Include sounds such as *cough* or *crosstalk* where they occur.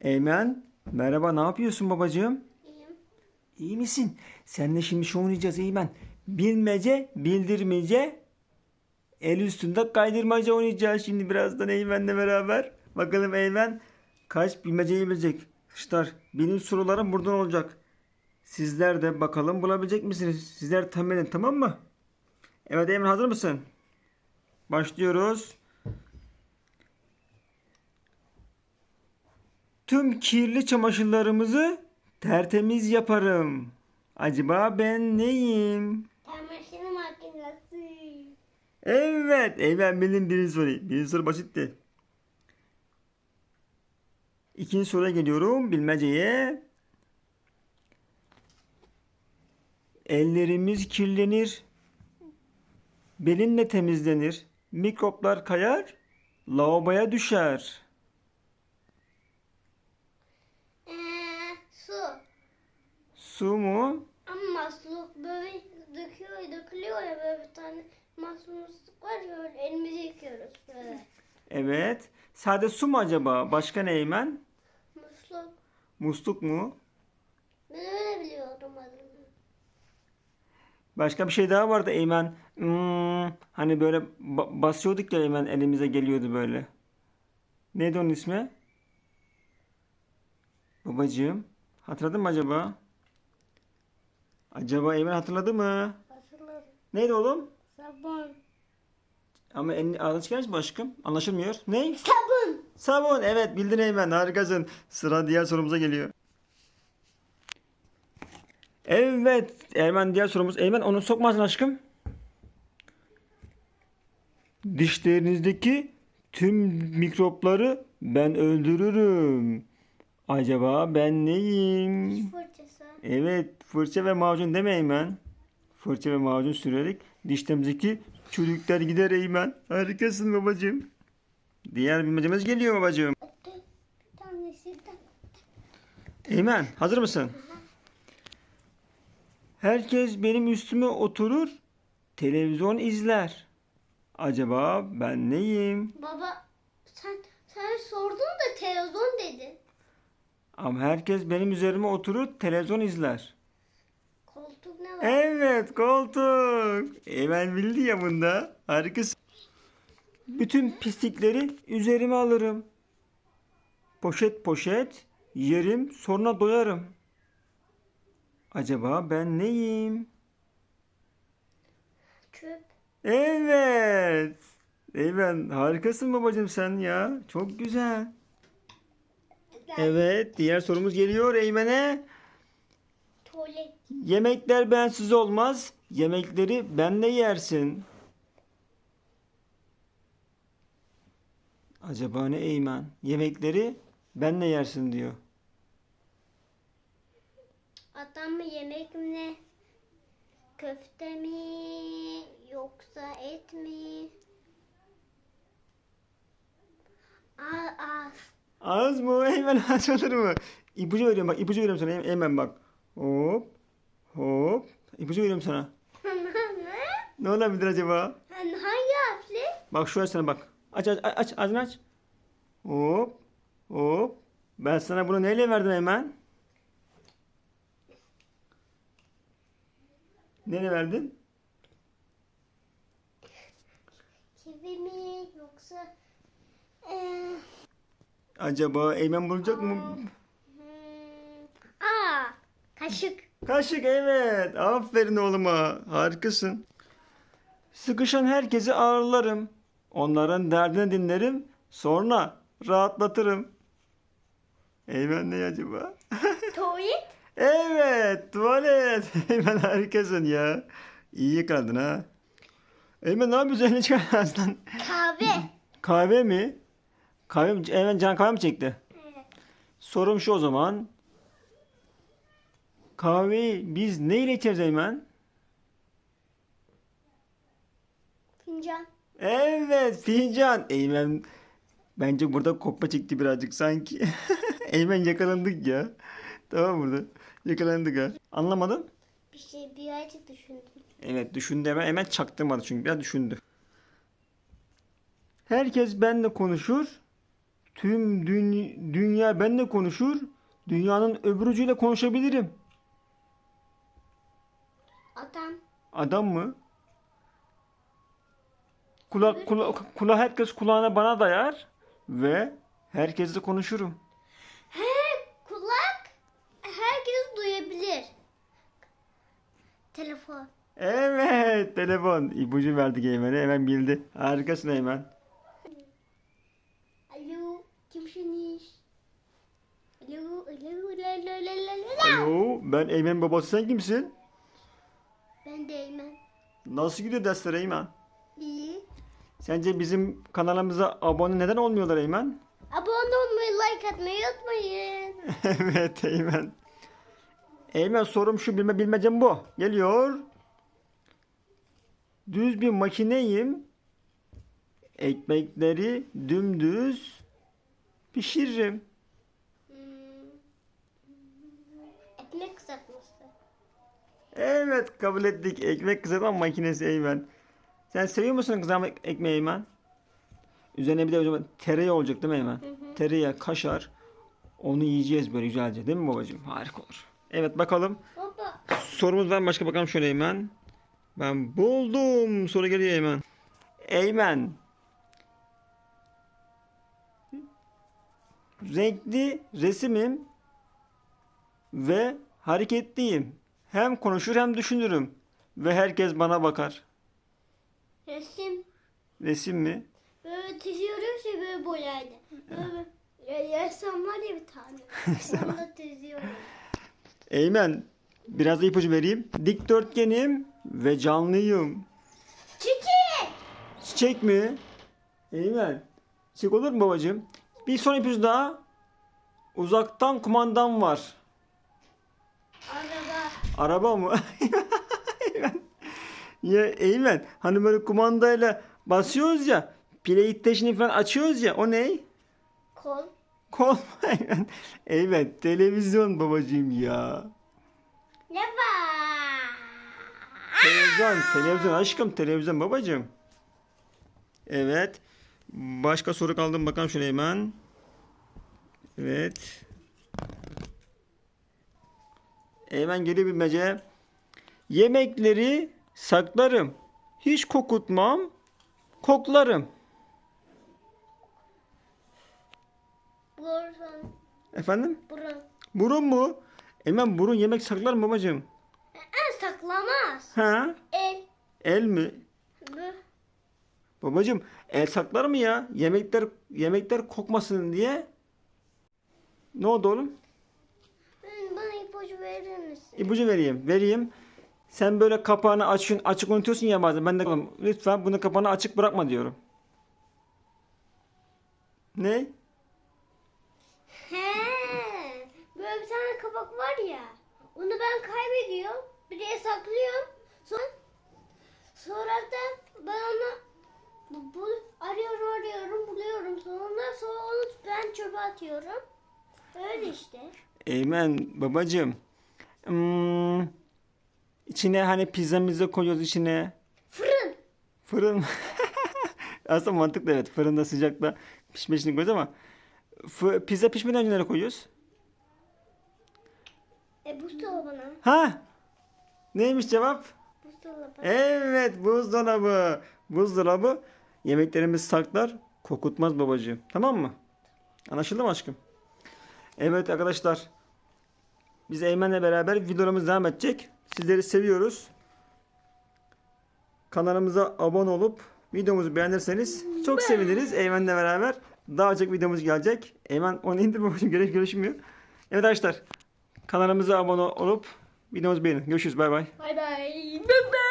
Eymen, merhaba ne yapıyorsun babacığım? İyiyim. İyi misin? Seninle şimdi şu oynayacağız Eymen. Bilmece, bildirmece, el üstünde kaydırmaca oynayacağız şimdi birazdan Eymen'le beraber. Bakalım Eymen kaç bilmeceyi bilecek? Arkadaşlar benim sorularım buradan olacak. Sizler de bakalım bulabilecek misiniz? Sizler tahmin edin tamam mı? Evet Eymen hazır mısın? Başlıyoruz. Tüm kirli çamaşırlarımızı tertemiz yaparım. Acaba ben neyim? Çamaşır makinesi. Evet, Eymen bildim birinci soruyu. Birinci soru basitti. İkinci soruya geliyorum. Bilmeceye. Ellerimiz kirlenir. Belinle temizlenir. Mikroplar kayar. Lavaboya düşer. Ee, su. Su mu? Ama su böyle döküyor, dökülüyor ya böyle bir tane masumluk var ya böyle elimizi yıkıyoruz böyle. Evet. Sade su mu acaba? Başka ne Eymen? Musluk. Musluk mu? Ben öyle biliyordum adını. Başka bir şey daha vardı Eymen. Hmm, hani böyle ba- basıyorduk ya Eymen elimize geliyordu böyle. Neydi onun ismi? Babacığım. Hatırladın mı acaba? Acaba Eymen hatırladı mı? Hatırladım. Neydi oğlum? Sabun. Ama elini ağzına çıkarır mısın aşkım? Anlaşılmıyor. Ne? Sabun. Sabun. Evet bildin Eymen. Harikasın. Sıra diğer sorumuza geliyor. Evet. Eymen diğer sorumuz. Eymen onu sokmasın aşkım. Dişlerinizdeki tüm mikropları ben öldürürüm. Acaba ben neyim? Diş fırçası. Evet, fırça ve macun deme Eymen. Fırça ve macun sürerek dişlerimizdeki çürükler gider Eymen. Harikasın babacığım. Diğer bilmecemiz geliyor babacığım. Eymen, hazır mısın? Herkes benim üstüme oturur, televizyon izler. Acaba ben neyim? Baba sen sen sordun da televizyon dedin. Ama herkes benim üzerime oturur, televizyon izler. Koltuk ne var? Evet, koltuk. Eymen bildi ya bunda. Harikasın. Bütün pislikleri üzerime alırım. Poşet poşet yerim sonra doyarım. Acaba ben neyim? Çöp. Evet. Eymen harikasın babacığım sen ya. Çok güzel. Evet diğer sorumuz geliyor Eymen'e. Tuvalet. Yemekler bensiz olmaz. Yemekleri benle yersin. Acaba ne Eymen? Yemekleri benle yersin diyor. Adam mı yemek mi ne? Köfte mi yoksa et mi? Aa, aa. Az mı? *laughs* Eymen az olur mu? İpucu veriyorum bak. ipucu veriyorum sana. Eymen bak. Hop. Hop. İpucu veriyorum sana. *laughs* ne? Olabilir acaba? Hani hangi harfli? Bak şu sana bak. Aç aç aç ağzını aç. Hop. Hop. Ben sana bunu neyle verdim Eymen? Neyle verdin? Kivi mi yoksa ee, Acaba Eymen bulacak mı? aa kaşık. Kaşık evet. Aferin oğluma. Harikasın. Sıkışan herkesi ağırlarım. Onların derdini dinlerim. Sonra rahatlatırım. Eymen ne acaba? *laughs* Tuvalet. evet tuvalet. *laughs* Eymen harikasın ya. İyi yakaladın ha. Eymen ne yapıyorsun? Elini çıkar ağzından. Kahve. Kahve mi? Kahve mi? Eymen can kahve mi çekti? Evet. Sorum şu o zaman. Kahveyi biz ne ile içeriz Eymen? Fincan. Evet fincan. Eymen bence burada kopma çekti birazcık sanki. *laughs* Eymen yakalandık ya. Tamam burada. Yakalandık ha. Anlamadım. Bir şey birazcık düşündüm. Evet düşündü hemen. Hemen çaktırmadı çünkü biraz düşündü. Herkes benimle konuşur. Tüm dü- dünya benimle konuşur. Dünyanın öbür ucuyla konuşabilirim. Adam. Adam mı? Kulak, kula, kula herkes kulağına bana dayar ve herkesle konuşurum. He kulak herkes duyabilir. Telefon. Evet, telefon. İpucu verdik Eymen'e. Hemen bildi. Harikasın Eymen. Ben Eymen babası sen kimsin? Ben de Eymen. Nasıl gidiyor dersler Eymen? İyi. Sence bizim kanalımıza abone neden olmuyorlar Eymen? Abone olmayı, like atmayı unutmayın. *laughs* evet Eymen. Eymen sorum şu bilme bilmecem bu. Geliyor. Düz bir makineyim. Ekmekleri dümdüz pişiririm. Hmm. Ekmek kızartması. Evet kabul ettik. Ekmek kızartma makinesi Eymen. Sen seviyor musun kızartma ek- ekmeği Eymen? Üzerine bir de o zaman tereyağı olacak değil mi Eymen? Tereyağı, kaşar. Onu yiyeceğiz böyle güzelce değil mi babacığım? Harika olur. Evet bakalım. Baba. Sorumuz var başka bakalım şöyle Eymen. Ben buldum. Soru geliyor Eymen. Eymen. Renkli resimim ve hareketliyim. Hem konuşur hem düşünürüm. Ve herkes bana bakar. Resim. Resim mi? Böyle çiziyoruz ya böyle boyayla. *laughs* Böyle ya, ressam var ya bir tane. *laughs* Onu da çiziyoruz. Eymen. Biraz da ipucu vereyim. Dikdörtgenim ve canlıyım. Çiçek. Çiçek mi? Eymen. Çiçek olur mu babacığım? Bir son ipucu daha. Uzaktan kumandan var. Araba. Mı? *laughs* Eymen. Ya Eymen. Hani böyle kumandayla basıyoruz ya. PlayStation'ı falan açıyoruz ya. O ne? Kol. Kol mu Eymen? Eymen. Televizyon babacığım ya. Ne var? Televizyon. Televizyon aşkım. Televizyon babacığım. Evet. Başka soru kaldı mı bakalım şöyle hemen. Evet. Hemen geliyor bilmece. Yemekleri saklarım. Hiç kokutmam. Koklarım. Burun. Efendim? Burun. Burun mu? Hemen burun yemek saklar mı babacığım? En saklamaz. Ha? El. El mi? Bu. Babacığım el saklar mı ya? Yemekler yemekler kokmasın diye. Ne oldu oğlum? İpucu verir misin? İpucu vereyim. Vereyim. Sen böyle kapağını açın, açık unutuyorsun ya bazen. Ben de lütfen bunu kapağını açık bırakma diyorum. Ne? He. Böyle bir tane kapak var ya. Onu ben kaybediyorum. Bir de saklıyorum. Sonra, sonra da ben onu bu, bu- arıyorum arıyorum buluyorum. Sonra sonra onu ben çöpe atıyorum. Öyle işte. Eymen babacığım. Hmm, içine hani pizzamızı koyuyoruz içine. Fırın. Fırın. *laughs* Aslında mantıklı evet. Fırında sıcakta pişmesini koyuyoruz ama fı- pizza pişmeden önce nereye koyuyoruz? E buzdolabına. Ha? Neymiş cevap? Buzdolabı. Evet buzdolabı. Buzdolabı yemeklerimizi saklar, kokutmaz babacığım. Tamam mı? Anlaşıldı mı aşkım? Evet arkadaşlar. Biz Eymen'le beraber videolarımız devam edecek. Sizleri seviyoruz. Kanalımıza abone olup videomuzu beğenirseniz çok seviniriz. Eymen'le beraber daha çok videomuz gelecek. Eymen onu indir babacığım. Gerek görüşmüyor. Evet arkadaşlar. Kanalımıza abone olup videomuzu beğenin. Görüşürüz. Bay bay. Bay bay. Bay bay.